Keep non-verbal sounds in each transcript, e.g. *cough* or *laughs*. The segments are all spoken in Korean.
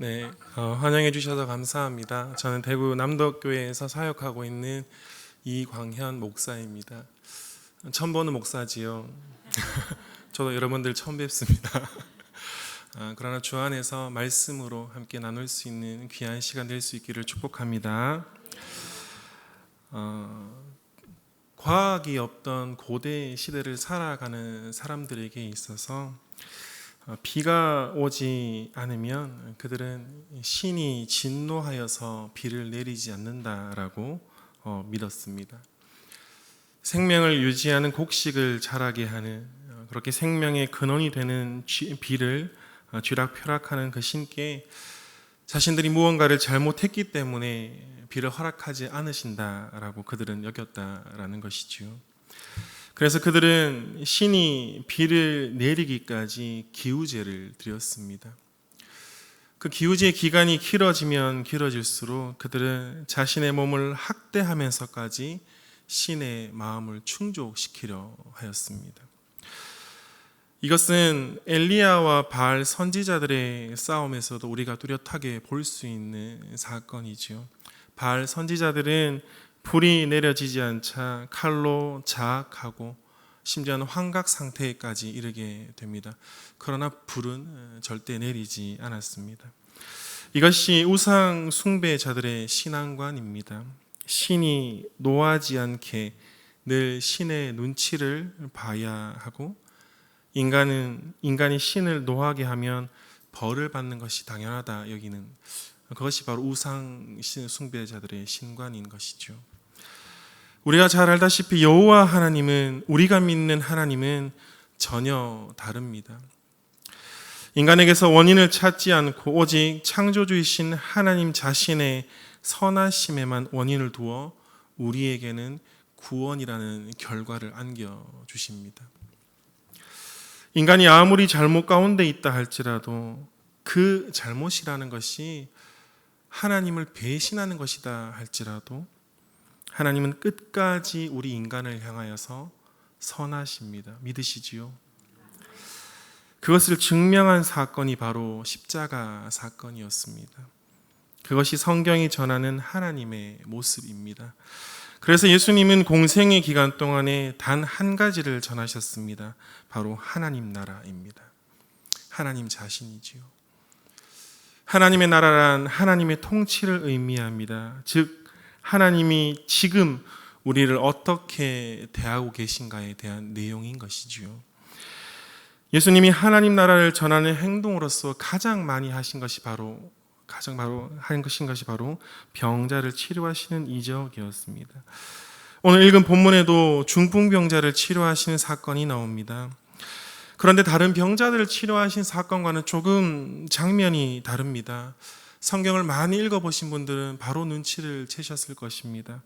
네, 어, 환영해 주셔서 감사합니다. 저는 대구 남덕교회에서 사역하고 있는 이광현 목사입니다. 처음 보는 목사지요. *laughs* 저도 여러분들 처음 뵙습니다. *laughs* 아, 그러나 주 안에서 말씀으로 함께 나눌 수 있는 귀한 시간 될 수 있기를 축복합니다. 어, 과학이 없던 고대 시대를 살아가는 사람들에게 있어서 어, 비가 오지 않으면 그들은 신이 진노하여서 비를 내리지 않는다라고 어, 믿었습니다. 생명을 유지하는 곡식을 자라게 하는 어, 그렇게 생명의 근원이 되는 쥐- 비를 어, 쥐락펴락하는 그 신께 자신들이 무언가를 잘못했기 때문에 비를 허락하지 않으신다라고 그들은 여겼다라는 것이지요. 그래서 그들은 신이 비를 내리기까지 기우제를 드렸습니다. 그 기우제 기간이 길어지면 길어질수록 그들은 자신의 몸을 학대하면서까지 신의 마음을 충족시키려 하였습니다. 이것은 엘리야와 바알 선지자들의 싸움에서도 우리가 뚜렷하게 볼 수 있는 사건이지요. 바알 선지자들은 불이 내려지지 않자 칼로 자학하고 심지어는 환각 상태까지 이르게 됩니다. 그러나 불은 절대 내리지 않았습니다. 이것이 우상 숭배자들의 신앙관입니다. 신이 노하지 않게 늘 신의 눈치를 봐야 하고 인간은 인간이 신을 노하게 하면 벌을 받는 것이 당연하다 여기는 그것이 바로 우상 신 숭배자들의 신관인 것이죠. 우리가 잘 알다시피 여호와 하나님은 우리가 믿는 하나님은 전혀 다릅니다. 인간에게서 원인을 찾지 않고 오직 창조주이신 하나님 자신의 선하심에만 원인을 두어 우리에게는 구원이라는 결과를 안겨 주십니다. 인간이 아무리 잘못 가운데 있다 할지라도 그 잘못이라는 것이 하나님을 배신하는 것이다 할지라도 하나님은 끝까지 우리 인간을 향하여서 선하십니다. 믿으시지요? 그것을 증명한 사건이 바로 십자가 사건이었습니다. 그것이 성경이 전하는 하나님의 모습입니다. 그래서 예수님은 공생의 기간 동안에 단 한 가지를 전하셨습니다. 바로 하나님 나라입니다. 하나님 자신이지요. 하나님의 나라란 하나님의 통치를 의미합니다. 즉, 하나님이 지금 우리를 어떻게 대하고 계신가에 대한 내용인 것이지요. 예수님이 하나님 나라를 전하는 행동으로서 가장 많이 하신 것이 바로 가장 바로 한 것인 것이 바로 병자를 치료하시는 이적이었습니다. 오늘 읽은 본문에도 중풍병자를 치료하시는 사건이 나옵니다. 그런데 다른 병자들을 치료하신 사건과는 조금 장면이 다릅니다. 성경을 많이 읽어보신 분들은 바로 눈치를 채셨을 것입니다.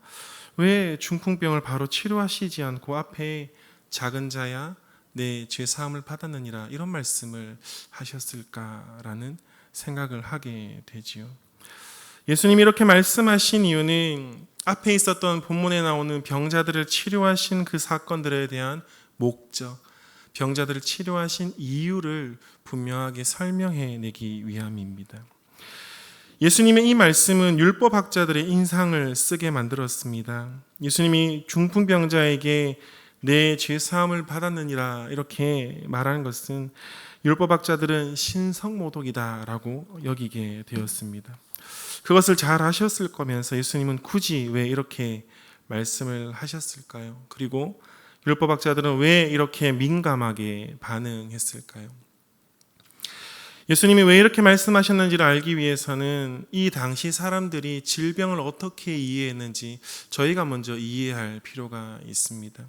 왜 중풍병을 바로 치료하시지 않고 앞에 작은 자야 내 죄 사함을 받았느니라 이런 말씀을 하셨을까라는 생각을 하게 되지요. 예수님이 이렇게 말씀하신 이유는 앞에 있었던 본문에 나오는 병자들을 치료하신 그 사건들에 대한 목적, 병자들을 치료하신 이유를 분명하게 설명해 내기 위함입니다. 예수님의 이 말씀은 율법학자들의 인상을 쓰게 만들었습니다. 예수님이 중풍병자에게 내 죄사함을 받았느니라 이렇게 말하는 것은 율법학자들은 신성모독이다라고 여기게 되었습니다. 그것을 잘 하셨을 거면서 예수님은 굳이 왜 이렇게 말씀을 하셨을까요? 그리고 율법학자들은 왜 이렇게 민감하게 반응했을까요? 예수님이 왜 이렇게 말씀하셨는지를 알기 위해서는 이 당시 사람들이 질병을 어떻게 이해했는지 저희가 먼저 이해할 필요가 있습니다.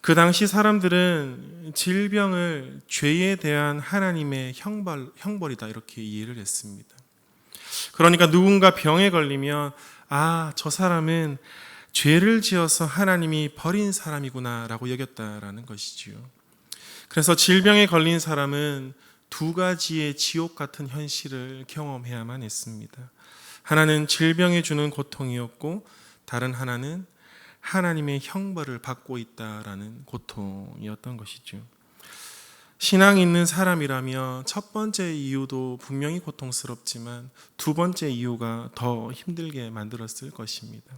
그 당시 사람들은 질병을 죄에 대한 하나님의 형벌, 형벌이다 이렇게 이해를 했습니다. 그러니까 누군가 병에 걸리면 아, 저 사람은 죄를 지어서 하나님이 버린 사람이구나라고 여겼다라는 것이지요. 그래서 질병에 걸린 사람은 두 가지의 지옥 같은 현실을 경험해야만 했습니다. 하나는 질병이 주는 고통이었고 다른 하나는 하나님의 형벌을 받고 있다라는 고통이었던 것이죠. 신앙이 있는 사람이라면 첫 번째 이유도 분명히 고통스럽지만 두 번째 이유가 더 힘들게 만들었을 것입니다.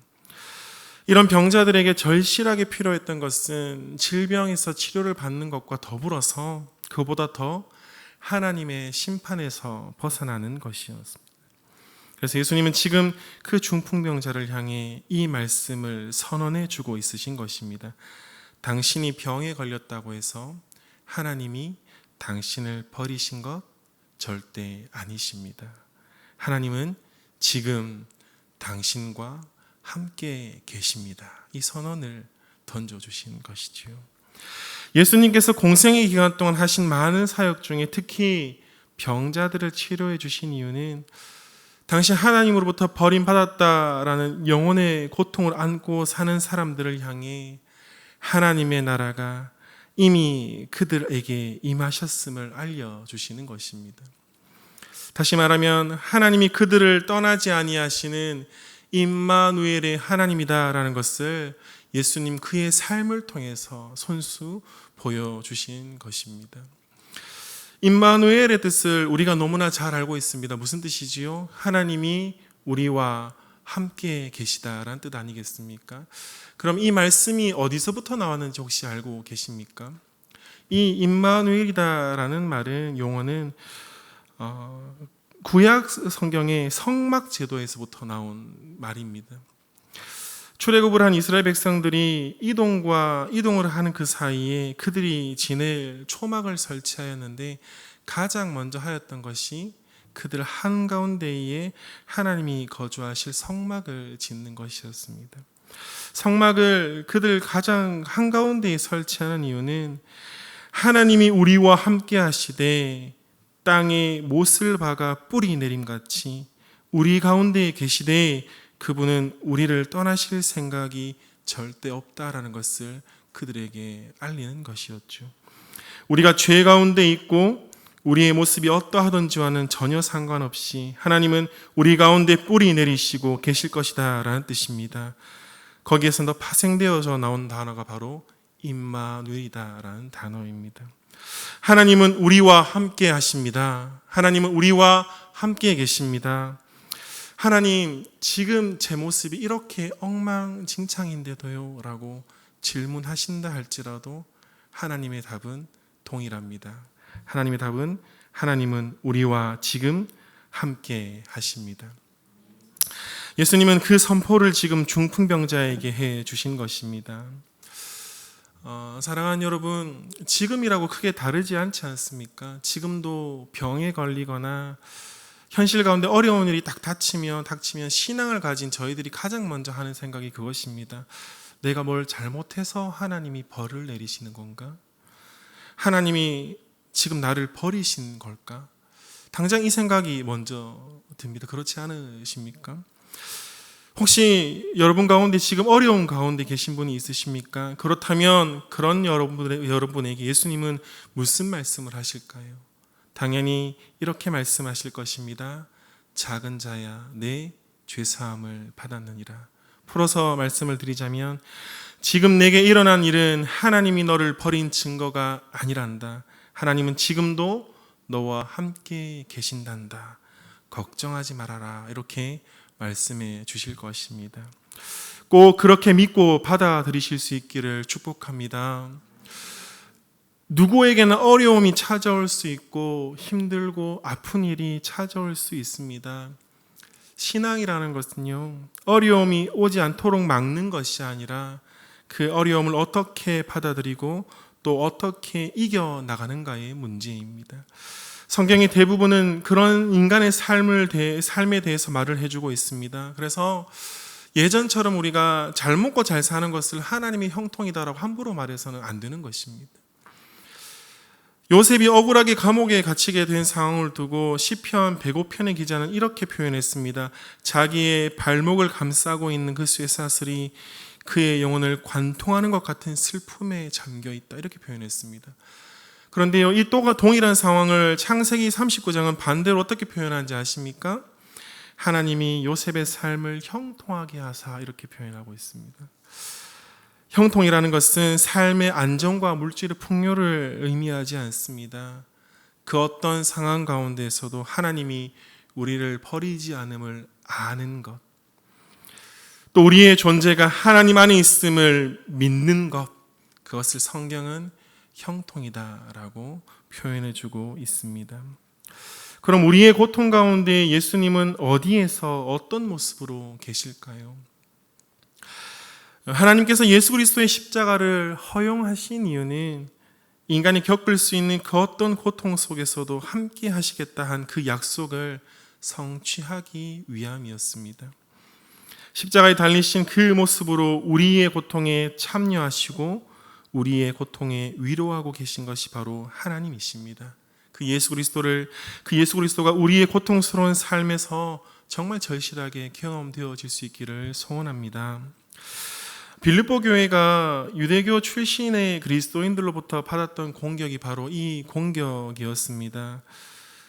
이런 병자들에게 절실하게 필요했던 것은 질병에서 치료를 받는 것과 더불어서 그보다 더 하나님의 심판에서 벗어나는 것이었습니다. 그래서 예수님은 지금 그 중풍병자를 향해 이 말씀을 선언해 주고 있으신 것입니다. 당신이 병에 걸렸다고 해서 하나님이 당신을 버리신 것 절대 아니십니다. 하나님은 지금 당신과 함께 계십니다. 이 선언을 던져주신 것이지요. 예수님께서 공생의 기간 동안 하신 많은 사역 중에 특히 병자들을 치료해 주신 이유는 당신 하나님으로부터 버림받았다라는 영혼의 고통을 안고 사는 사람들을 향해 하나님의 나라가 이미 그들에게 임하셨음을 알려주시는 것입니다. 다시 말하면 하나님이 그들을 떠나지 아니하시는 임마누엘의 하나님이다라는 것을 예수님 그의 삶을 통해서 손수 보여주신 것입니다. 임마누엘의 뜻을 우리가 너무나 잘 알고 있습니다. 무슨 뜻이지요? 하나님이 우리와 함께 계시다라는 뜻 아니겠습니까? 그럼 이 말씀이 어디서부터 나왔는지 혹시 알고 계십니까? 이 임마누엘이다라는 말은 용어는 어, 구약 성경의 성막 제도에서부터 나온 말입니다. 출애굽을 한 이스라엘 백성들이 이동과 이동을 하는 그 사이에 그들이 지낼 초막을 설치하였는데 가장 먼저 하였던 것이 그들 한가운데에 하나님이 거주하실 성막을 짓는 것이었습니다. 성막을 그들 가장 한가운데에 설치하는 이유는 하나님이 우리와 함께 하시되 땅에 못을 박아 뿌리 내림 같이 우리 가운데에 계시되 그분은 우리를 떠나실 생각이 절대 없다라는 것을 그들에게 알리는 것이었죠. 우리가 죄 가운데 있고 우리의 모습이 어떠하던지와는 전혀 상관없이 하나님은 우리 가운데 뿌리 내리시고 계실 것이다 라는 뜻입니다. 거기에서 더 파생되어져 나온 단어가 바로 임마누이다라는 단어입니다. 하나님은 우리와 함께 하십니다. 하나님은 우리와 함께 계십니다. 하나님, 지금 제 모습이 이렇게 엉망진창인데도요? 라고 질문하신다 할지라도 하나님의 답은 동일합니다. 하나님의 답은 하나님은 우리와 지금 함께 하십니다. 예수님은 그 선포를 지금 중풍병자에게 해 주신 것입니다. 어, 사랑하는 여러분, 지금이라고 크게 다르지 않지 않습니까? 지금도 병에 걸리거나 현실 가운데 어려운 일이 딱 닥치면 닥치면 신앙을 가진 저희들이 가장 먼저 하는 생각이 그것입니다. 내가 뭘 잘못해서 하나님이 벌을 내리시는 건가? 하나님이 지금 나를 버리신 걸까? 당장 이 생각이 먼저 듭니다. 그렇지 않으십니까? 혹시 여러분 가운데 지금 어려운 가운데 계신 분이 있으십니까? 그렇다면 그런 여러분, 여러분에게 예수님은 무슨 말씀을 하실까요? 당연히 이렇게 말씀하실 것입니다. 작은 자야 내 죄사함을 받았느니라. 풀어서 말씀을 드리자면 지금 내게 일어난 일은 하나님이 너를 버린 증거가 아니란다. 하나님은 지금도 너와 함께 계신단다. 걱정하지 말아라. 이렇게 말씀해 주실 것입니다. 꼭 그렇게 믿고 받아들이실 수 있기를 축복합니다. 누구에게나 어려움이 찾아올 수 있고 힘들고 아픈 일이 찾아올 수 있습니다. 신앙이라는 것은요, 어려움이 오지 않도록 막는 것이 아니라 그 어려움을 어떻게 받아들이고 또 어떻게 이겨나가는가의 문제입니다. 성경의 대부분은 그런 인간의 삶을 대, 삶에 대해서 말을 해주고 있습니다. 그래서 예전처럼 우리가 잘 먹고 잘 사는 것을 하나님의 형통이다라고 함부로 말해서는 안 되는 것입니다. 요셉이 억울하게 감옥에 갇히게 된 상황을 두고 시편 105편의 기자는 이렇게 표현했습니다. 자기의 발목을 감싸고 있는 그 쇠 사슬이 그의 영혼을 관통하는 것 같은 슬픔에 잠겨 있다. 이렇게 표현했습니다. 그런데요, 이 또가 동일한 상황을 창세기 39장은 반대로 어떻게 표현하는지 아십니까? 하나님이 요셉의 삶을 형통하게 하사 이렇게 표현하고 있습니다. 형통이라는 것은 삶의 안정과 물질의 풍요를 의미하지 않습니다. 그 어떤 상황 가운데서도 하나님이 우리를 버리지 않음을 아는 것. 또 우리의 존재가 하나님 안에 있음을 믿는 것. 그것을 성경은 형통이다라고 표현해 주고 있습니다. 그럼 우리의 고통 가운데 예수님은 어디에서 어떤 모습으로 계실까요? 하나님께서 예수 그리스도의 십자가를 허용하신 이유는 인간이 겪을 수 있는 그 어떤 고통 속에서도 함께 하시겠다 한 그 약속을 성취하기 위함이었습니다. 십자가에 달리신 그 모습으로 우리의 고통에 참여하시고 우리의 고통에 위로하고 계신 것이 바로 하나님이십니다. 그 예수 그리스도를 그 예수 그리스도가 우리의 고통스러운 삶에서 정말 절실하게 경험되어질 수 있기를 소원합니다. 빌립보 교회가 유대교 출신의 그리스도인들로부터 받았던 공격이 바로 이 공격이었습니다.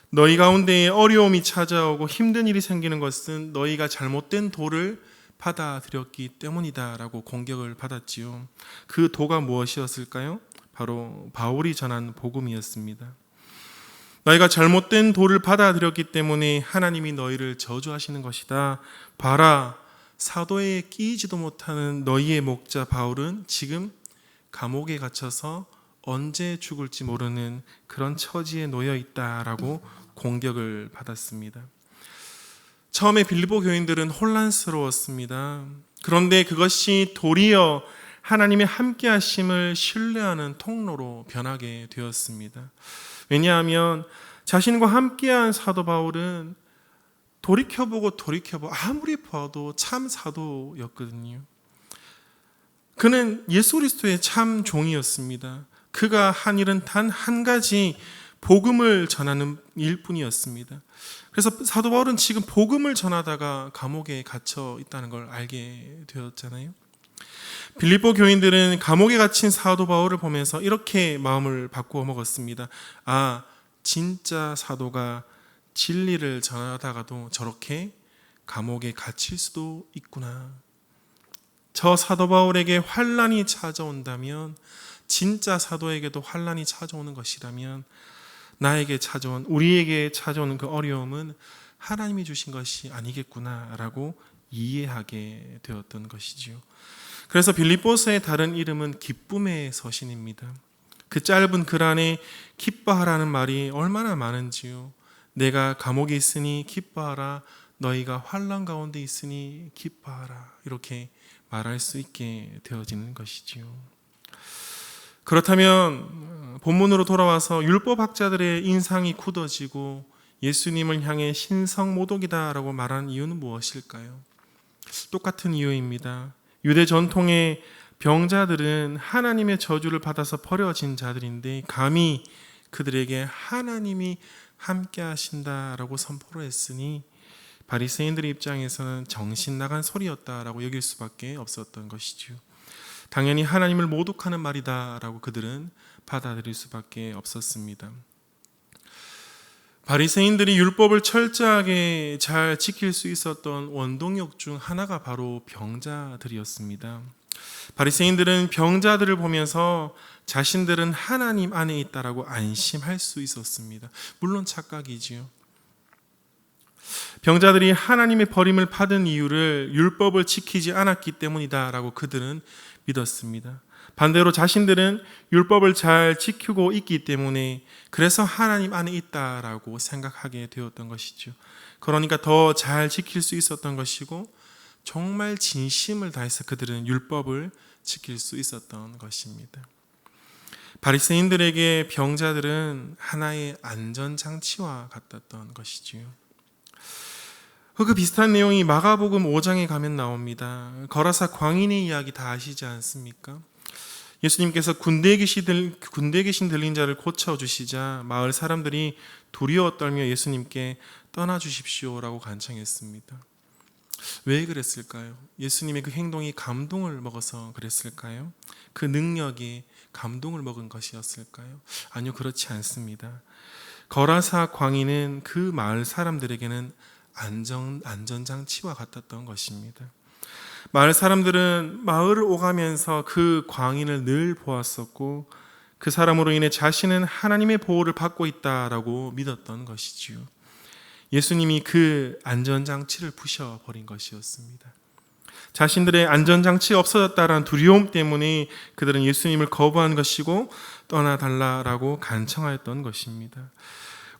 너희 가운데 어려움이 찾아오고 힘든 일이 생기는 것은 너희가 잘못된 도를 받아들였기 때문이다라고 공격을 받았지요. 그 도가 무엇이었을까요? 바로 바울이 전한 복음이었습니다. 너희가 잘못된 도를 받아들였기 때문에 하나님이 너희를 저주하시는 것이다. 봐라, 사도에 끼이지도 못하는 너희의 목자 바울은 지금 감옥에 갇혀서 언제 죽을지 모르는 그런 처지에 놓여 있다라고 공격을 받았습니다. 처음에 빌리보 교인들은 혼란스러웠습니다. 그런데 그것이 도리어 하나님의 함께 하심을 신뢰하는 통로로 변하게 되었습니다. 왜냐하면 자신과 함께한 사도 바울은 돌이켜보고 돌이켜보고 아무리 봐도 참 사도였거든요. 그는 예수 그리스도의 참 종이었습니다. 그가 한 일은 단 한 가지 복음을 전하는 일뿐이었습니다. 그래서 사도 바울은 지금 복음을 전하다가 감옥에 갇혀 있다는 걸 알게 되었잖아요. 빌립보 교인들은 감옥에 갇힌 사도 바울을 보면서 이렇게 마음을 바꾸어 먹었습니다. 아, 진짜 사도가 진리를 전하다가도 저렇게 감옥에 갇힐 수도 있구나. 저 사도 바울에게 환란이 찾아온다면 진짜 사도에게도 환란이 찾아오는 것이라면 나에게 찾아온 우리에게 찾아오는 그 어려움은 하나님이 주신 것이 아니겠구나라고 이해하게 되었던 것이지요. 그래서 빌립보서의 다른 이름은 기쁨의 서신입니다. 그 짧은 글 안에 기뻐하라는 말이 얼마나 많은지요. 내가 감옥에 있으니 기뻐하라. 너희가 환란 가운데 있으니 기뻐하라. 이렇게 말할 수 있게 되어지는 것이지요. 그렇다면 본문으로 돌아와서 율법 학자들의 인상이 굳어지고 예수님을 향해 신성 모독이다라고 말하는 이유는 무엇일까요? 똑같은 이유입니다. 유대 전통의 병자들은 하나님의 저주를 받아서 버려진 자들인데 감히 그들에게 하나님이 함께 하신다라고 선포를 했으니 바리새인들의 입장에서는 정신 나간 소리였다라고 여길 수밖에 없었던 것이지요. 당연히 하나님을 모독하는 말이다라고 그들은 받아들일 수밖에 없었습니다. 바리새인들이 율법을 철저하게 잘 지킬 수 있었던 원동력 중 하나가 바로 병자들이었습니다. 바리새인들은 병자들을 보면서 자신들은 하나님 안에 있다라고 안심할 수 있었습니다. 물론 착각이지요. 병자들이 하나님의 버림을 받은 이유를 율법을 지키지 않았기 때문이다라고 그들은 믿었습니다. 반대로 자신들은 율법을 잘 지키고 있기 때문에 그래서 하나님 안에 있다라고 생각하게 되었던 것이죠. 그러니까 더 잘 지킬 수 있었던 것이고 정말 진심을 다해서 그들은 율법을 지킬 수 있었던 것입니다. 바리새인들에게 병자들은 하나의 안전 장치와 같았던 것이지요. 그 비슷한 내용이 마가복음 5장에 가면 나옵니다. 거라사 광인의 이야기 다 아시지 않습니까? 예수님께서 군대에 계신, 군대에 계신 들린 자를 고쳐주시자 마을 사람들이 두려워 떨며 예수님께 떠나주십시오라고 간청했습니다. 왜 그랬을까요? 예수님의 그 행동이 감동을 먹어서 그랬을까요? 그 능력이 감동을 먹은 것이었을까요? 아니요, 그렇지 않습니다. 거라사 광인은 그 마을 사람들에게는 안전, 안전장치와 같았던 것입니다. 마을 사람들은 마을을 오가면서 그 광인을 늘 보았었고 그 사람으로 인해 자신은 하나님의 보호를 받고 있다라고 믿었던 것이지요. 예수님이 그 안전장치를 부셔버린 것이었습니다. 자신들의 안전장치가 없어졌다라는 두려움 때문에 그들은 예수님을 거부한 것이고 떠나달라라고 간청하였던 것입니다.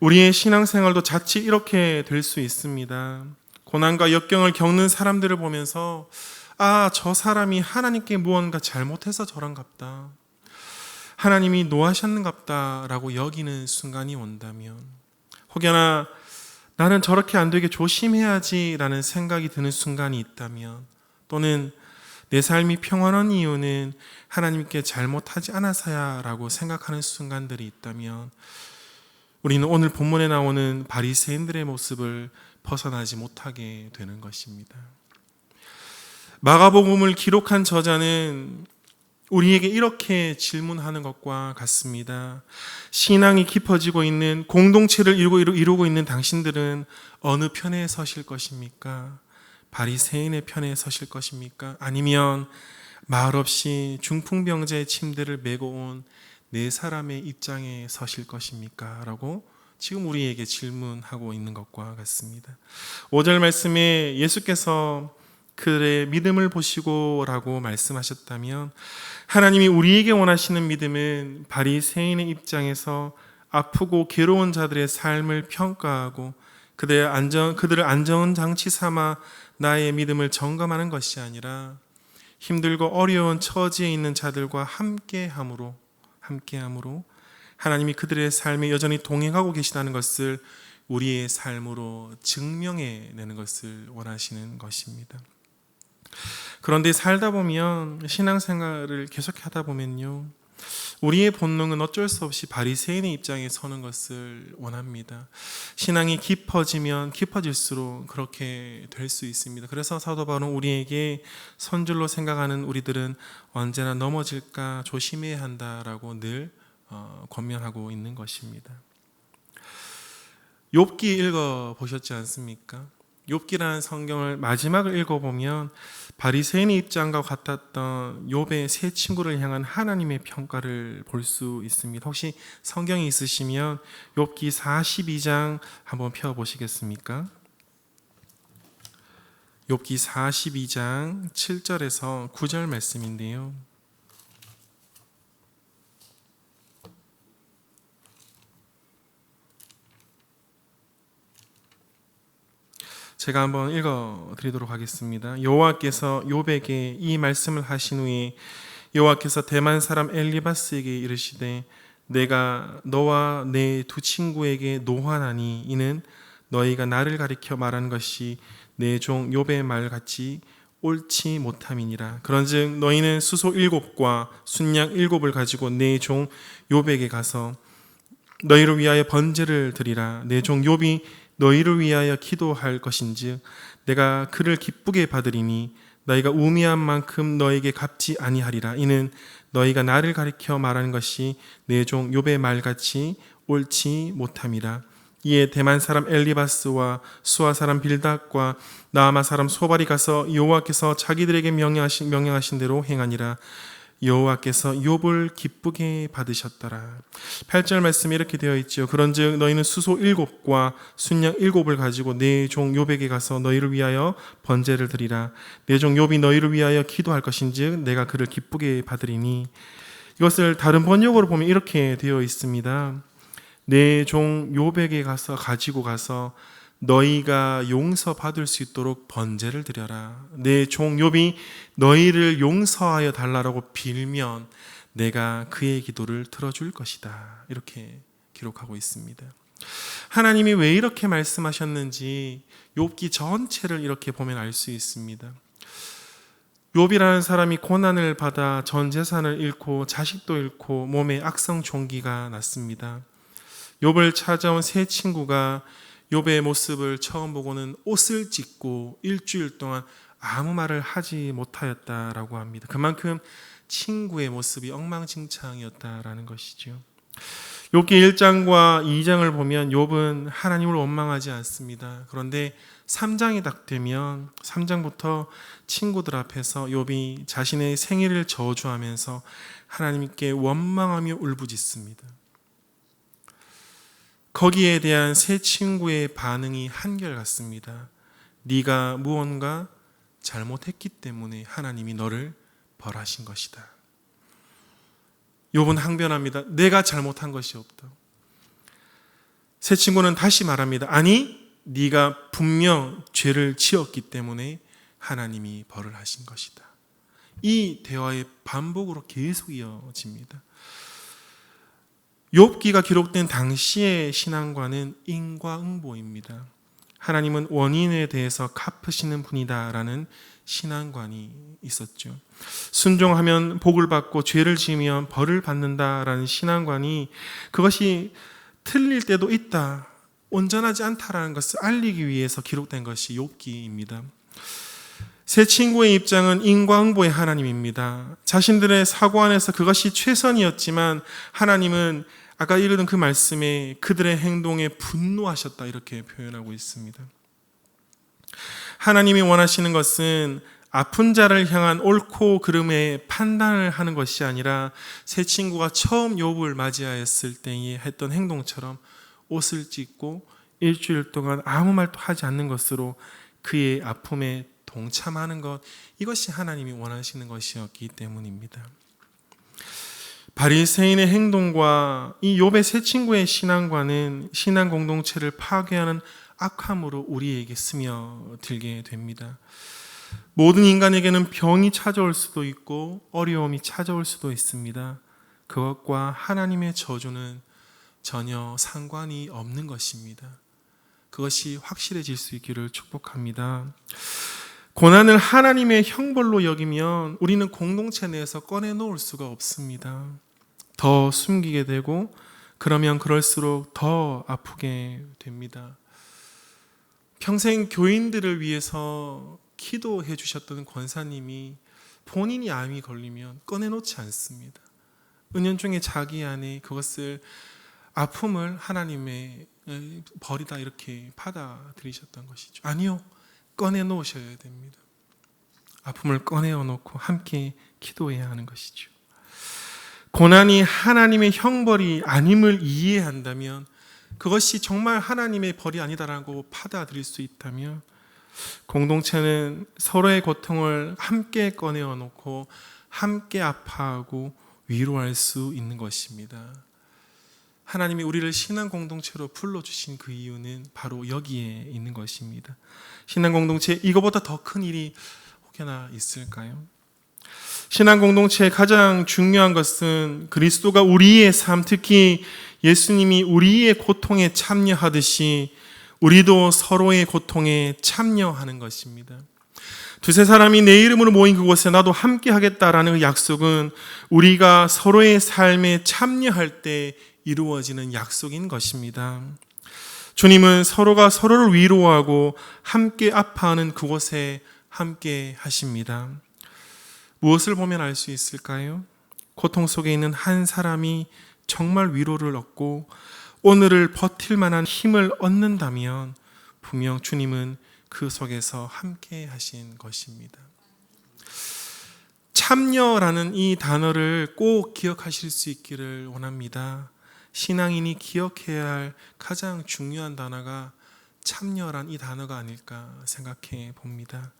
우리의 신앙생활도 자칫 이렇게 될 수 있습니다. 고난과 역경을 겪는 사람들을 보면서 아, 저 사람이 하나님께 무언가 잘못해서 저런갑다. 하나님이 노하셨는갑다라고 여기는 순간이 온다면 혹여나 나는 저렇게 안 되게 조심해야지라는 생각이 드는 순간이 있다면 또는 내 삶이 평안한 이유는 하나님께 잘못하지 않아서야라고 생각하는 순간들이 있다면 우리는 오늘 본문에 나오는 바리새인들의 모습을 벗어나지 못하게 되는 것입니다. 마가복음을 기록한 저자는 우리에게 이렇게 질문하는 것과 같습니다. 신앙이 깊어지고 있는 공동체를 이루고, 있는 당신들은 어느 편에 서실 것입니까? 바리새인의 편에 서실 것입니까? 아니면 말 없이 중풍병자의 침대를 메고 온 네 사람의 입장에 서실 것입니까? 라고 지금 우리에게 질문하고 있는 것과 같습니다. 5절 말씀에 예수께서 그의 믿음을 보시고라고 말씀하셨다면 하나님이 우리에게 원하시는 믿음은 바리새인의 입장에서 아프고 괴로운 자들의 삶을 평가하고 그들의 안전 그들을 안전 장치 삼아 나의 믿음을 점검하는 것이 아니라 힘들고 어려운 처지에 있는 자들과 함께함으로 함께함으로 하나님이 그들의 삶에 여전히 동행하고 계시다는 것을 우리의 삶으로 증명해 내는 것을 원하시는 것입니다. 그런데 살다 보면 신앙생활을 계속 하다 보면요. 우리의 본능은 어쩔 수 없이 바리새인의 입장에 서는 것을 원합니다. 신앙이 깊어지면 깊어질수록 그렇게 될 수 있습니다. 그래서 사도 바울은 우리에게 선줄로 생각하는 우리들은 언제나 넘어질까 조심해야 한다라고 늘 어, 권면하고 있는 것입니다. 욥기 읽어 보셨지 않습니까? 욥기라는 성경을 마지막을 읽어보면 바리새인의 입장과 같았던 욥의 세 친구를 향한 하나님의 평가를 볼 수 있습니다. 혹시 성경이 있으시면 욥기 42장 한번 펴 보시겠습니까? 욥기 42장 7절에서 9절 말씀인데요. 제가 한번 읽어 드리도록 하겠습니다. 여호와께서 욥에게 이 말씀을 하신 후에 여호와께서 대만 사람 엘리바스에게 이르시되 내가 너와 내 두 친구에게 노하나니 이는 너희가 나를 가리켜 말한 것이 내종 욥의 말 같이 옳지 못함이니라. 그런즉 너희는 수소 일곱과 순양 일곱을 가지고 내종 욥에게 가서 너희를 위하여 번제를 드리라. 내종 욥이 너희를 위하여 기도할 것인즉 내가 그를 기쁘게 받으리니 너희가 우미한 만큼 너에게 갚지 아니하리라. 이는 너희가 나를 가리켜 말하는 것이 내 종 욥의 말같이 옳지 못함이라. 이에 대만 사람 엘리바스와 수아 사람 빌닷과 나아마 사람 소발이 가서 여호와께서 자기들에게 명령하신, 명령하신 대로 행하니라 여호와께서 욥을 기쁘게 받으셨더라. 8절 말씀이 이렇게 되어 있죠. 그런즉 너희는 수소 일곱과 순양 일곱을 가지고 내 종 욥에게 가서 너희를 위하여 번제를 드리라. 내 종 욥이 너희를 위하여 기도할 것인즉 내가 그를 기쁘게 받으리니 이것을 다른 번역으로 보면 이렇게 되어 있습니다. 내 종 욥에게 가서 가지고 가서 너희가 용서받을 수 있도록 번제를 드려라. 내 종 욥이 너희를 용서하여 달라고 빌면 내가 그의 기도를 들어줄 것이다. 이렇게 기록하고 있습니다. 하나님이 왜 이렇게 말씀하셨는지 욥기 전체를 이렇게 보면 알 수 있습니다. 욥이라는 사람이 고난을 받아 전 재산을 잃고 자식도 잃고 몸에 악성 종기가 났습니다. 욥을 찾아온 세 친구가 욥의 모습을 처음 보고는 옷을 찢고 일주일 동안 아무 말을 하지 못하였다라고 합니다. 그만큼 친구의 모습이 엉망진창이었다라는 것이죠. 욥기 1장과 2장을 보면 욥은 하나님을 원망하지 않습니다. 그런데 3장이 딱 되면 3장부터 친구들 앞에서 욥이 자신의 생일을 저주하면서 하나님께 원망하며 울부짖습니다. 거기에 대한 새 친구의 반응이 한결같습니다. 네가 무언가 잘못했기 때문에 하나님이 너를 벌하신 것이다. 욥은 항변합니다. 내가 잘못한 것이 없다. 새 친구는 다시 말합니다. 아니, 네가 분명 죄를 지었기 때문에 하나님이 벌을 하신 것이다. 이 대화의 반복으로 계속 이어집니다. 욥기가 기록된 당시의 신앙과는 인과응보입니다. 하나님은 원인에 대해서 갚으시는 분이다라는 신앙관이 있었죠. 순종하면 복을 받고 죄를 지으면 벌을 받는다라는 신앙관이 그것이 틀릴 때도 있다. 온전하지 않다라는 것을 알리기 위해서 기록된 것이 욥기입니다. 새 친구의 입장은 인과응보의 하나님입니다. 자신들의 사고 안에서 그것이 최선이었지만 하나님은 아까 읽은 그 말씀에 그들의 행동에 분노하셨다 이렇게 표현하고 있습니다. 하나님이 원하시는 것은 아픈 자를 향한 옳고 그름의 판단을 하는 것이 아니라 새 친구가 처음 욥을 맞이하였을 때에 했던 행동처럼 옷을 찢고 일주일 동안 아무 말도 하지 않는 것으로 그의 아픔에 동참하는 것 이것이 하나님이 원하시는 것이었기 때문입니다. 바리새인의 행동과 이 욥의 새 친구의 신앙과는 신앙 공동체를 파괴하는 악함으로 우리에게 스며들게 됩니다. 모든 인간에게는 병이 찾아올 수도 있고 어려움이 찾아올 수도 있습니다. 그것과 하나님의 저주는 전혀 상관이 없는 것입니다. 그것이 확실해질 수 있기를 축복합니다. 고난을 하나님의 형벌로 여기면 우리는 공동체 내에서 꺼내놓을 수가 없습니다. 더 숨기게 되고 그러면 그럴수록 더 아프게 됩니다. 평생 교인들을 위해서 기도해 주셨던 권사님이 본인이 암이 걸리면 꺼내놓지 않습니다. 은연중에 자기 안에 그것을 아픔을 하나님의 벌이다 이렇게 받아들이셨던 것이죠. 아니요. 꺼내 놓으셔야 됩니다. 아픔을 꺼내어 놓고 함께 기도해야 하는 것이죠. 고난이 하나님의 형벌이 아님을 이해한다면 그것이 정말 하나님의 벌이 아니다라고 받아들일 수 있다면 공동체는 서로의 고통을 함께 꺼내어 놓고 함께 아파하고 위로할 수 있는 것입니다. 하나님이 우리를 신앙 공동체로 불러주신 그 이유는 바로 여기에 있는 것입니다. 신앙 공동체 이거보다 더 큰 일이 혹여나 있을까요? 신앙 공동체의 가장 중요한 것은 그리스도가 우리의 삶, 특히 예수님이 우리의 고통에 참여하듯이 우리도 서로의 고통에 참여하는 것입니다. 두세 사람이 내 이름으로 모인 그곳에 나도 함께 하겠다라는 그 약속은 우리가 서로의 삶에 참여할 때 이루어지는 약속인 것입니다. 주님은 서로가 서로를 위로하고 함께 아파하는 그곳에 함께 하십니다. 무엇을 보면 알 수 있을까요? 고통 속에 있는 한 사람이 정말 위로를 얻고 오늘을 버틸 만한 힘을 얻는다면 분명 주님은 그 속에서 함께 하신 것입니다. 참여라는 이 단어를 꼭 기억하실 수 있기를 원합니다. 신앙인이 기억해야 할 가장 중요한 단어가 참여란 이 단어가 아닐까 생각해 봅니다.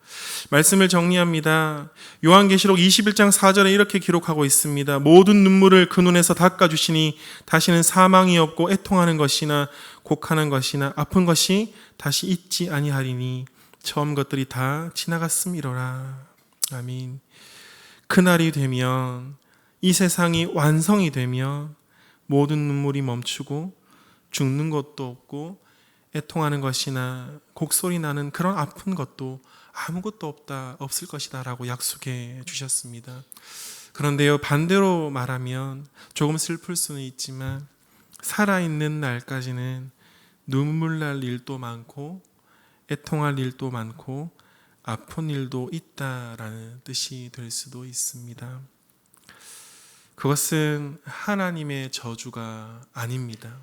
말씀을 정리합니다. 요한계시록 21장 4절에 이렇게 기록하고 있습니다. 모든 눈물을 그 눈에서 닦아 주시니 다시는 사망이 없고 애통하는 것이나 곡하는 것이나 아픈 것이 다시 있지 아니하리니 처음 것들이 다 지나갔음이로라. 아멘. 그날이 되면 이 세상이 완성이 되면 모든 눈물이 멈추고 죽는 것도 없고 애통하는 것이나 곡소리 나는 그런 아픈 것도 아무것도 없다 없을 것이다라고 약속해 주셨습니다. 그런데요 반대로 말하면 조금 슬플 수는 있지만 살아 있는 날까지는 눈물 날 일도 많고 애통할 일도 많고 아픈 일도 있다라는 뜻이 될 수도 있습니다. 그것은 하나님의 저주가 아닙니다.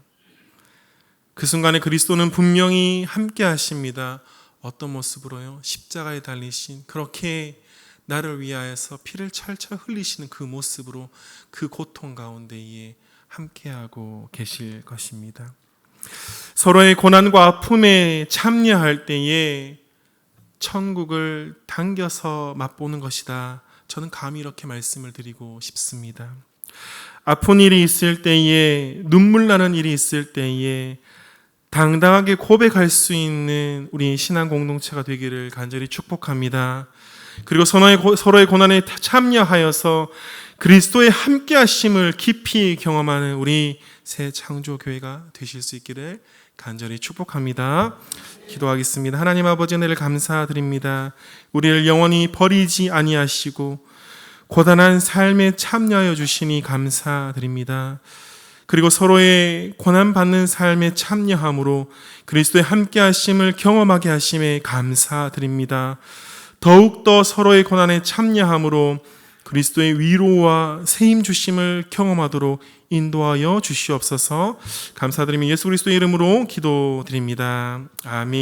그 순간에 그리스도는 분명히 함께 하십니다. 어떤 모습으로요? 십자가에 달리신 그렇게 나를 위하여서 피를 철철 흘리시는 그 모습으로 그 고통 가운데에 함께하고 계실 것입니다. 서로의 고난과 아픔에 참여할 때에 천국을 당겨서 맛보는 것이다. 저는 감히 이렇게 말씀을 드리고 싶습니다. 아픈 일이 있을 때에 눈물 나는 일이 있을 때에 당당하게 고백할 수 있는 우리 신앙 공동체가 되기를 간절히 축복합니다. 그리고 서로의, 고난에 참여하여서 그리스도의 함께 하심을 깊이 경험하는 우리 새 창조 교회가 되실 수 있기를 간절히 축복합니다. 기도하겠습니다. 하나님 아버지 은혜를 감사드립니다. 우리를 영원히 버리지 아니하시고 고단한 삶에 참여하여 주시니 감사드립니다. 그리고 서로의 고난 받는 삶에 참여함으로 그리스도의 함께 하심을 경험하게 하심에 감사드립니다. 더욱더 서로의 고난에 참여함으로 그리스도의 위로와 세임 주심을 경험하도록 인도하여 주시옵소서. 감사드리며 예수 그리스도의 이름으로 기도드립니다. 아멘.